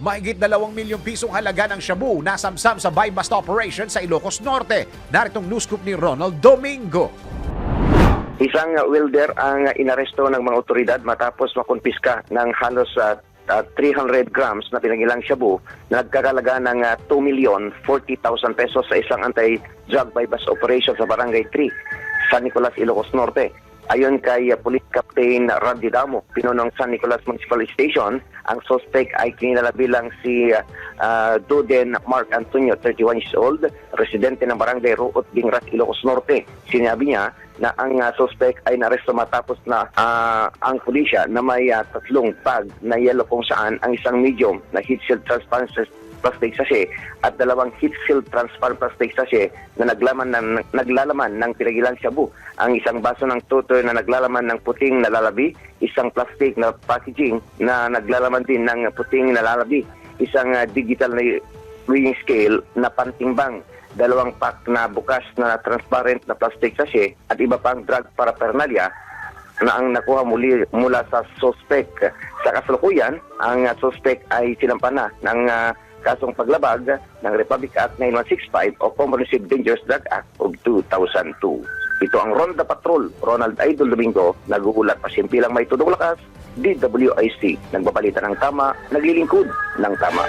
Mahigit 2 milyong pisong halaga ng shabu nasamsam sa buy bust operation sa Ilocos Norte. Naritong news scoop ni Ronald Domingo. Isang welder ang inaresto ng mga otoridad matapos makumpiska ng halos uh, uh, 300 grams na pinagilang shabu na nagkakalaga ng uh, 2 million 40,000 pesos sa isang anti-drug bypass operation sa Barangay 3, San Nicolas, Ilocos Norte. Ayon kay Police Captain Randy Damo, pinunong San Nicolas Municipal Station, ang suspect ay kinilala bilang si uh, Duden Mark Antonio, 31 years old, residente ng Barangay Ruot, Bingras, Ilocos Norte. Sinabi niya na ang uh, suspect ay naresto matapos na uh, ang pulisya na may uh, tatlong tag na yellow kung saan ang isang medium na heat shield transparent plastic sachet at dalawang heat shield transparent plastic sachet na naglaman ng, naglalaman ng pinagilang shabu. Ang isang baso ng tutoy na naglalaman ng puting nalalabi, isang plastic na packaging na naglalaman din ng puting nalalabi, isang uh, digital na weighing scale na pantimbang dalawang pack na bukas na transparent na plastic sachet at iba pang drug paraphernalia na ang nakuha muli mula sa suspect. Sa kasalukuyan, ang uh, suspect ay sinampa na ng uh, kasong paglabag ng Republic Act 9165 o Comprehensive Dangerous Drug Act of 2002. Ito ang Ronda Patrol, Ronald Idol Domingo, naguulat pasimpilang may tudong lakas, DWIC, nagbabalita ng tama, naglilingkod ng tama.